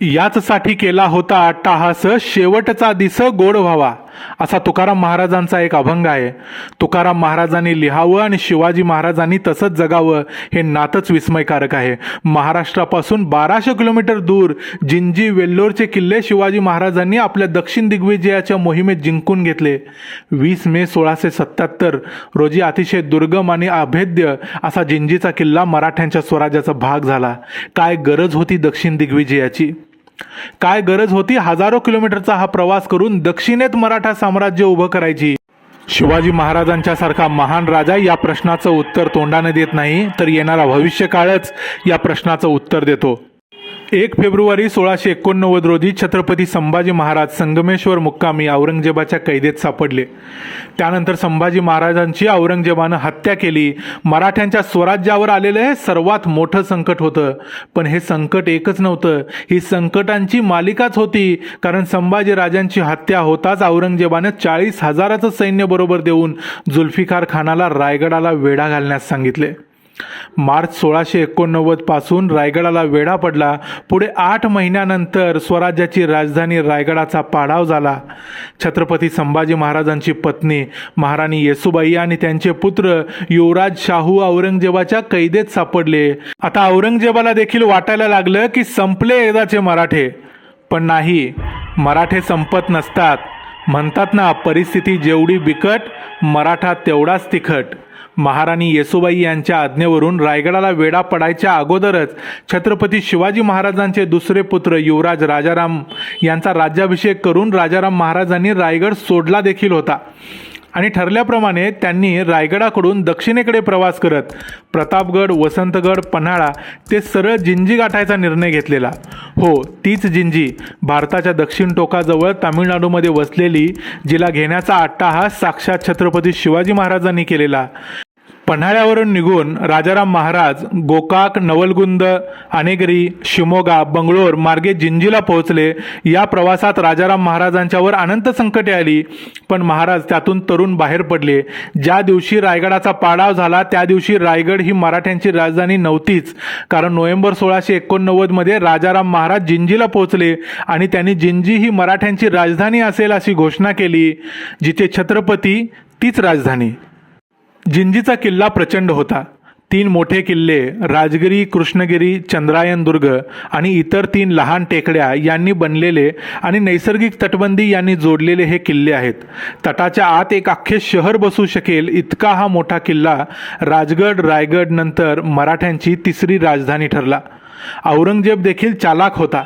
याचसाठी केला होता अट्टाहास. शेवटचा दिस गोड व्हावा. असा तुकाराम महाराजांचा एक अभंग आहे. तुकाराम महाराजांनी लिहावं आणि शिवाजी महाराजांनी तसंच जगावं हे नातच विस्मयकारक आहे. महाराष्ट्रापासून बाराशे किलोमीटर दूर जिंजी वेल्लोरचे किल्ले शिवाजी महाराजांनी आपल्या दक्षिण दिग्विजयाच्या मोहिमेत जिंकून घेतले. वीस मे सोळाशे सत्याहत्तर रोजी अतिशय दुर्गम आणि अभेद्य असा जिंजीचा किल्ला मराठ्यांच्या स्वराज्याचा भाग झाला. काय गरज होती दक्षिण दिग्विजयाची? काय गरज होती हजारो किलोमीटरचा हा प्रवास करून दक्षिणेत मराठा साम्राज्य उभं करायची? शिवाजी महाराजांच्या सारखा महान राजा या प्रश्नाचं उत्तर तोंडाने देत नाही तर येणारा भविष्यकाळच या प्रश्नाचं उत्तर देतो. एक फेब्रुवारी सोळाशे एकोणनव्वद रोजी छत्रपती संभाजी महाराज संगमेश्वर मुक्कामी औरंगजेबाच्या कैदेत सापडले. त्यानंतर संभाजी महाराजांची औरंगजेबानं हत्या केली. मराठ्यांच्या स्वराज्यावर आलेलं हे सर्वात मोठं संकट होतं. पण हे संकट एकच नव्हतं. ही संकटांची मालिकाच होती. कारण संभाजी राजांची हत्या होताच औरंगजेबानं चाळीस हजाराचं सैन्य बरोबर देऊन जुल्फिकार खानाला रायगडाला वेढा घालण्यास सांगितले. मार्च सोळाशे एकोणनव्वदपासून रायगडाला वेढा पडला. पुढे आठ महिन्यानंतर स्वराज्याची राजधानी रायगडाचा पाडाव झाला. छत्रपती संभाजी महाराजांची पत्नी महाराणी येसुबाई आणि त्यांचे पुत्र युवराज शाहू औरंगजेबाच्या कैदेत सापडले. आता औरंगजेबाला देखील वाटायला लागलं की संपले एकदाचे मराठे. पण नाही मराठे संपत नसतात. म्हणतात ना परिस्थिती जेवढी बिकट मराठा तेवढाच तिखट. महाराणी येसुबाई यांच्या आज्ञेवरून रायगडाला वेढा पडायच्या अगोदरच छत्रपती शिवाजी महाराजांचे दुसरे पुत्र युवराज राजाराम यांचा राज्याभिषेक करून राजाराम महाराजांनी रायगड सोडला देखील होता. आणि ठरल्याप्रमाणे त्यांनी रायगडाकडून दक्षिणेकडे प्रवास करत प्रतापगड वसंतगड पन्हाळा ते सरळ जिंजी गाठायचा निर्णय घेतलेला. हो तीच जिंजी भारताच्या दक्षिण टोकाजवळ तामिळनाडूमध्ये वसलेली जिला घेण्याचा अट्टाहास साक्षात छत्रपती शिवाजी महाराजांनी केलेला. पन्हाळ्यावरून निघून राजाराम महाराज गोकाक नवलगुंद अनेगरी शिमोगा बंगळोर मार्गे जिंजीला पोहोचले. या प्रवासात राजाराम महाराजांच्यावर अनंत संकटे आली पण महाराज त्यातून तरुण बाहेर पडले. ज्या दिवशी रायगडाचा पाडाव झाला त्या दिवशी रायगड ही मराठ्यांची राजधानी नव्हतीच. कारण नोव्हेंबर सोळाशे एकोणनव्वदमध्ये राजाराम महाराज जिंजीला पोहोचले आणि त्यांनी जिंजी ही मराठ्यांची राजधानी असेल अशी घोषणा केली जिथे छत्रपती तीच राजधानी. जिंजीचा किल्ला प्रचंड होता. तीन मोठे किल्ले राजगिरी कृष्णगिरी चंद्रायन दुर्ग आणि इतर तीन लहान टेकड्या यांनी बनलेले आणि नैसर्गिक तटबंदी यांनी जोडलेले हे किल्ले आहेत. तटाच्या आत एक अख्खे शहर बसू शकेल इतका हा मोठा किल्ला राजगड रायगड नंतर मराठ्यांची तिसरी राजधानी ठरला. औरंगजेब देखील चालाक होता.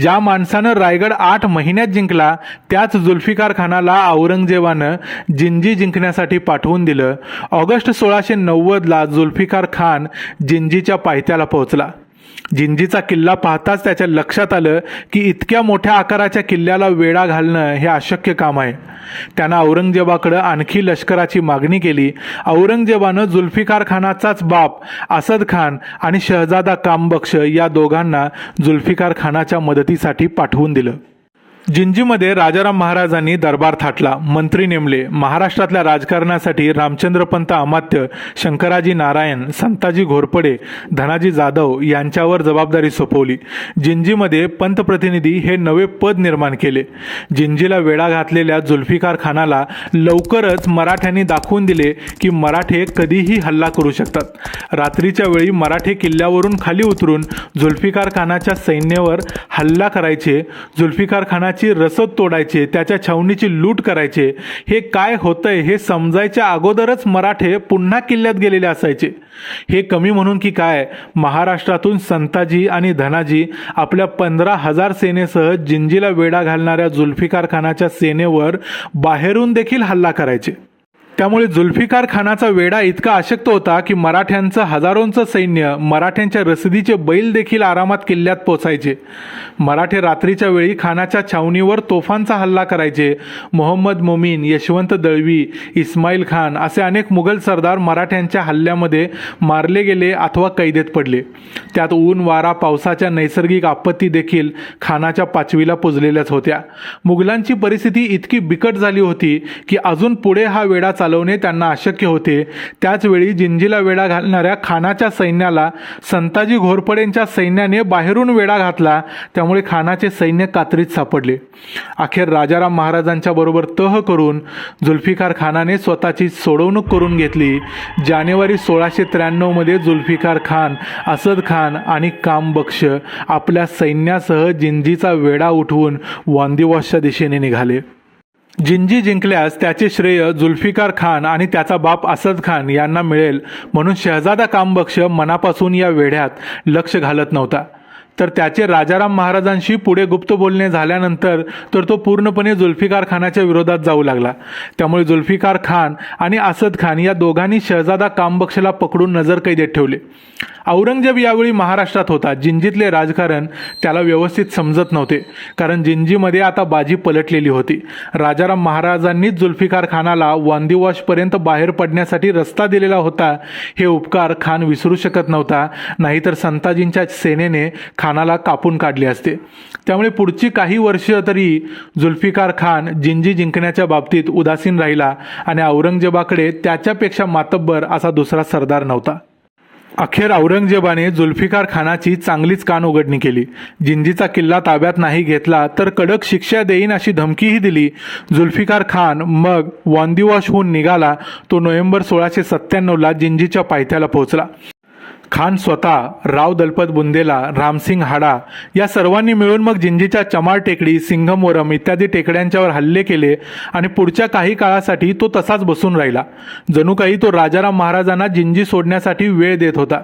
ज्या माणसानं रायगड आठ महिन्यात जिंकला त्याच जुल्फिकार खानाला औरंगजेबानं जिंजी जिंकण्यासाठी पाठवून दिलं. ऑगस्ट सोळाशे नव्वदला जुल्फिकार खान जिंजीच्या पायथ्याला पोहोचला. जिंजीचा किल्ला पाहताच त्याच्या लक्षात आलं की इतक्या मोठ्या आकाराच्या किल्ल्याला वेढा घालणं हे अशक्य काम आहे. त्यानं औरंगजेबाकडं आणखी लष्कराची मागणी केली. औरंगजेबानं जुल्फिकार खानाचाच बाप असद खान आणि शहजादा कामबक्ष या दोघांना जुल्फिकार खानाच्या मदतीसाठी पाठवून दिलं. जिंजीमध्ये राजाराम महाराजांनी दरबार थाटला. मंत्री नेमले. महाराष्ट्रातल्या राजकारणासाठी रामचंद्रपंत अमात्य शंकराजी नारायण संताजी घोरपडे धनाजी जाधव यांच्यावर जबाबदारी सोपवली. जिंजीमध्ये पंतप्रतिनिधी हे नवे पद निर्माण केले. जिंजीला वेढा घातलेल्या जुल्फिकार खानाला लवकरच मराठ्यांनी दाखवून दिले की मराठे कधीही हल्ला करू शकतात. रात्रीच्या वेळी मराठे किल्ल्यावरून खाली उतरून जुल्फिकार खानाच्या सैन्यावर हल्ला करायचे. जुल्फिकार खानाची रसद तोडायचे त्याच्या छावणीची लूट करायचे हे काय होतंय हे समजायच्या अगोदरच मराठे पुन्हा किल्ल्यात गेलेले असायचे. हे कमी म्हणून की काय? महाराष्ट्रातून संताजी आणि धनाजी आपल्या पंधरा हजार सेनेसह जिंजीला वेढा घालणाऱ्या जुल्फिकार खानाच्या सेनेवर बाहेरून देखील हल्ला करायचे. त्यामुळे जुल्फिकार खानाचा वेढा इतका अशक्त होता की मराठ्यांचं हजारोंचं सैन्य मराठ्यांच्या रसदीचे बैल देखील आरामात किल्ल्यात पोचायचे. मराठे रात्रीच्या वेळी खानाच्या छावणीवर तोफांचा हल्ला करायचे. मोहम्मद मोमीन यशवंत दळवी इस्माईल खान असे अनेक मुघल सरदार मराठ्यांच्या हल्ल्यामध्ये मारले गेले अथवा कैदेत पडले. त्यात ऊन वारा पावसाच्या नैसर्गिक आपत्ती देखील खानाच्या पाचवीला पुजलेल्याच होत्या. मुघलांची परिस्थिती इतकी बिकट झाली होती की अजून पुढे हा वेढा चालवणे त्यांना अशक्य होते. त्याचवेळी जिंजीला वेढा घालणाऱ्या खानाच्या सैन्याला संताजी घोरपडेंच्या सैन्याने बाहेरून वेढा घातला. त्यामुळे खानाचे सैन्य कात्रीत सापडले. अखेर राजाराम महाराजांच्या बरोबर तह करून जुल्फिकार खानाने स्वतःची सोडवणूक करून घेतली. जानेवारी सोळाशे त्र्याण्णवमध्ये जुल्फिकार खान असद खान आणि कामबक्ष आपल्या सैन्यासह जिंजीचा वेढा उठवून वांदिवॉशच्या दिशेने निघाले. जिंजी जिंकल्यास त्याचे श्रेय जुल्फिकार खान आणि त्याचा बाप असद खान यांना मिळेल म्हणून शहजादा कामबक्ष मनापासून या वेढ्यात लक्ष घालत नव्हता. तर त्याचे राजाराम महाराजांशी पुढे गुप्त बोलणे झाल्यानंतर तर तो पूर्णपणे जुल्फिकार खानाच्या विरोधात जाऊ लागला. त्यामुळे जुल्फिकार खान आणि असद खान या दोघांनी शहजादा कामबक्षला पकडून नजरकैदेत ठेवले. औरंगजेब यावेळी महाराष्ट्रात होता. जिंजीतले राजकारण त्याला व्यवस्थित समजत नव्हते. कारण जिंजीमध्ये आता बाजी पलटलेली होती. राजाराम महाराजांनीच जुल्फिकार खानाला वांदिवॉशपर्यंत बाहेर पडण्यासाठी रस्ता दिलेला होता. हे उपकार खान विसरू शकत नव्हता. नाहीतर संताजींच्या सेनेने खानाला कापून काढले असते. त्यामुळे पुढची काही वर्ष तरी जुल्फिकार खान जिंजी जिंकण्याच्या बाबतीत उदासीन राहिला आणि औरंगजेबाकडे त्याच्यापेक्षा मातब्बर असा दुसरा सरदार नव्हता. अखेर औरंगजेबाने जुल्फिकार खानाची चांगलीच कान उघडणी केली. जिंजीचा किल्ला ताब्यात नाही घेतला तर कडक शिक्षा देईन अशी धमकीही दिली. जुल्फिकार खान मग वांदिवॉशहून निघाला. तो नोव्हेंबर सोळाशे सत्त्याण्णवला जिंजीच्या पायथ्याला पोहोचला. खान स्वतः राव दलपत बुंदेला रामसिंग हाडा या सर्वांनी मिळून मग जिंजीच्या चमार टेकडी सिंघमवरम इत्यादी टेकड्यांच्यावर हल्ले केले आणि पुढच्या काही काळासाठी तो तसाच बसून राहिला. जणू काही तो राजाराम महाराजांना जिंजी सोडण्यासाठी वेळ देत होता.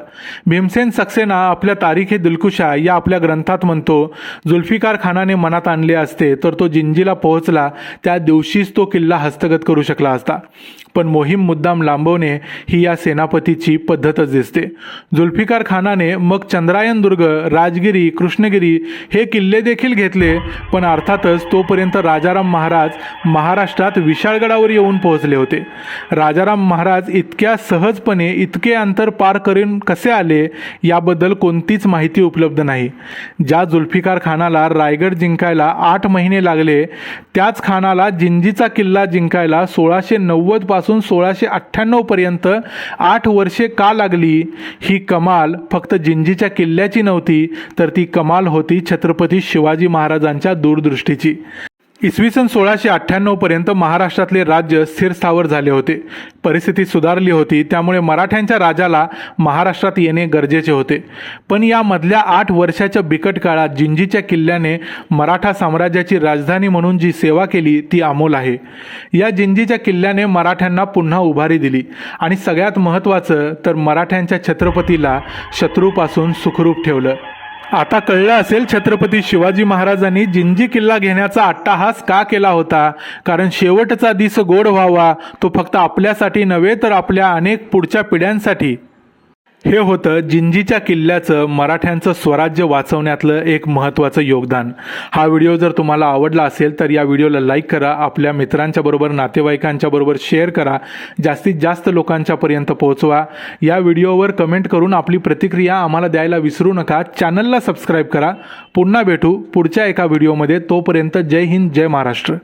भीमसेन सक्सेना आपल्या तारीखे दिलकुशा या आपल्या ग्रंथात म्हणतो जुल्फिकार खानाने मनात आणले असते तर तो जिंजीला पोहोचला त्या दिवशीच तो किल्ला हस्तगत करू शकला असता. पण मोहीम मुद्दाम लांबवणे ही या सेनापतीची पद्धतच दिसते. जुल्फिकार खानाने मग चंद्रायन दुर्ग राजगिरी कृष्णगिरी हे किल्ले देखील घेतले पण अर्थातच तोपर्यंत राजाराम महाराज महाराष्ट्रात विशाळगडावर येऊन पोहोचले होते. राजाराम महाराज इतक्या सहजपणे इतके अंतर पार करून कसे आले याबद्दल कोणतीच माहिती उपलब्ध नाही. ज्या जुल्फिकार खानाला रायगड जिंकायला आठ महिने लागले त्याच खानाला जिंजीचा किल्ला जिंकायला सोळाशे नव्वदपासून सोळाशे अठ्ठ्याण्णव पर्यंत आठ वर्षे का लागली? ही कमाल फक्त जिंजीच्या किल्ल्याची नव्हती तर ती कमाल होती छत्रपती शिवाजी महाराजांच्या दूरदृष्टीची. इसवी सन सोळाशे अठ्ठ्याण्णव पर्यंत महाराष्ट्रातले राज्य स्थिरस्थावर झाले होते. परिस्थिती सुधारली होती त्यामुळे मराठ्यांच्या राजाला महाराष्ट्रात येणे गरजेचे होते. पण या मधल्या आठ वर्षाच्या बिकट काळात जिंजीच्या किल्ल्याने मराठा साम्राज्याची राजधानी म्हणून जी सेवा केली ती अमोल आहे. या जिंजीच्या किल्ल्याने मराठ्यांना पुन्हा उभारी दिली. आणि सगळ्यात महत्त्वाचं तर मराठ्यांच्या छत्रपतीला शत्रूपासून सुखरूप ठेवलं. आता कळलं असेल छत्रपती शिवाजी महाराजांनी जिंजी किल्ला घेण्याचा अट्टाहास का केला होता? कारण शेवटचा दिस गोड व्हावा तो फक्त आपल्यासाठी नव्हे तर आपल्या अनेक पुढच्या पिढ्यांसाठी. हे होतं जिंजीच्या किल्ल्याचं मराठ्यांचं स्वराज्य वाचवण्यातलं एक महत्त्वाचं योगदान. हा व्हिडिओ जर तुम्हाला आवडला असेल तर या व्हिडिओला लाईक करा आपल्या मित्रांच्या बरोबर नातेवाईकांच्या बरोबर शेअर करा जास्तीत जास्त लोकांच्यापर्यंत पोहोचवा. या व्हिडिओवर कमेंट करून आपली प्रतिक्रिया आम्हाला द्यायला विसरू नका. चॅनलला सबस्क्राईब करा. पुन्हा भेटू पुढच्या एका व्हिडिओमध्ये. तोपर्यंत जय हिंद जय महाराष्ट्र.